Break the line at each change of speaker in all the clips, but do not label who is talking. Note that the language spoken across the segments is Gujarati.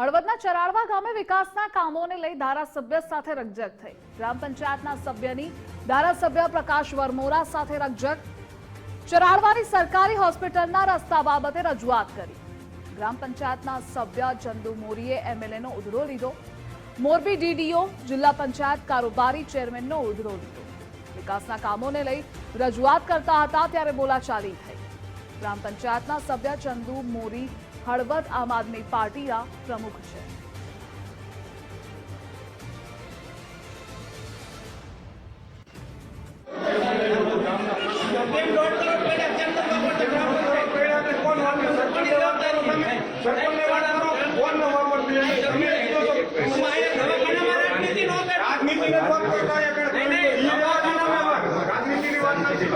હળવદના ચરાળવા ગામે વિકાસના કામોને લઈ ધારાસભ્ય સાથે રકજક થઈ. ગ્રામ પંચાયતના સભ્યની ધારાસભ્ય પ્રકાશ વરમોરા સાથે રકજક ચરાળવાની સરકારી હોસ્પિટલના રસ્તા બાબતે રજૂઆત કરી. ગ્રામ પંચાયતના સભ્ય ચંદુ મોરીએ એમએલએનો ઉધડો લીધો. મોરબી ડીડીઓ જિલ્લા પંચાયત કારોબારી ચેરમેનનો ઉધડો લીધો. વિકાસના કામોને લઈ રજૂઆત કરતા હતા ત્યારે બોલાચાલી થઈ. ગ્રામ પંચાયતના સભ્ય ચંદુ મોરી હળવદ આમ આદમી પાર્ટીના પ્રમુખ છે.
રાજનીતિની વાત રાજનીતિની નથી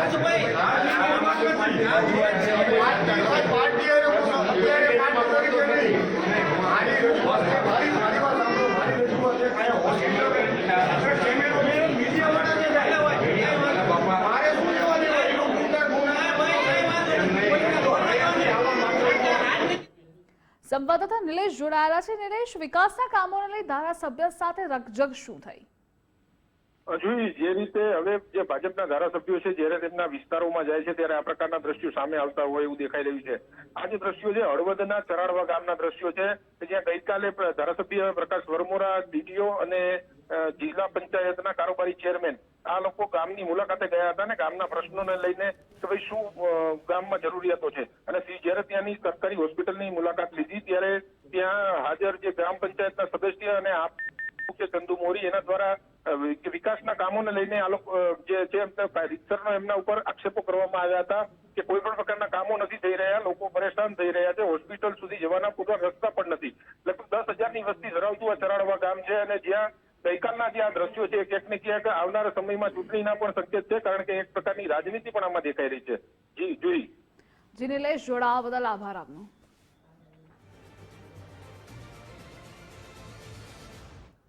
પાર્ટી અત્યારે પાર્ટી તરીકે નહીં મારી રજૂઆત છે મારી મારી વાત સાંભળો મારી રજૂઆત છે કાંઈ હોસ્પિટલ કેમેરો મેં મીડિયા વાળા જે જાય મારે શું લેવા દેવા એનો ગુંડા ગુંડા
સંવાદદાતા નિલેશ જોડાયેલા છે. નિલેશ, વિકાસના કામોને લઈ ધારાસભ્ય સાથે રકજગ શું થઈ?
જોઈ જે રીતે હવે જે ભાજપના ધારાસભ્યો છે, જ્યારે તેમના વિસ્તારોમાં જાય છે, ત્યારે આ પ્રકારના દ્રશ્યો સામે આવતા હોય એવું દેખાઈ રહ્યું છે. આ જે દ્રશ્યો છે, હળવદના ચરાડવા ગામના દ્રશ્યો છે જ્યાં ગઈકાલે ધારાસભ્ય પ્રકાશ વરમોરા ડીટીઓ અને જિલ્લા પંચાયતના કારોબારી ચેરમેન. આ લોકો ગામની મુલાકાતે ગયા હતા ને ગામના પ્રશ્નોને લઈને કે ભાઈ શું ગામમાં જરૂરિયાતો છે. અને જ્યારે ત્યાંની સરકારી હોસ્પિટલની મુલાકાત લીધી, ત્યારે ત્યાં હાજર જે ગ્રામ પંચાયતના સદસ્ય અને આપ મુખ્ય ચંદુ મોરી, એના દ્વારા વિકાસના કામોને લઈને આ લોકો જે છે રીતસરનો એમના ઉપર આક્ષેપો કરવામાં આવ્યા હતા કે કોઈ પણ પ્રકારના કામો નથી થઈ રહ્યા, લોકો પરેશાન થઈ રહ્યા છે, હોસ્પિટલ સુધી જવાના પૂરતા રસ્તા પણ નથી. લગભગ દસ હજારની વસ્તી ધરાવતું આ ચરાડવા ગામ છે અને જ્યાં ગઈકાલના જે આ દ્રશ્યો છે ક્યાંક ને ક્યાંક આવનારા સમયમાં ચૂંટણીના પણ સંકેત છે, કારણ કે એક પ્રકારની રાજનીતિ પણ આમાં દેખાઈ રહી છે. જી, જોઈ.
જેને લઈ જોડાવા બદલ આભાર આપનો.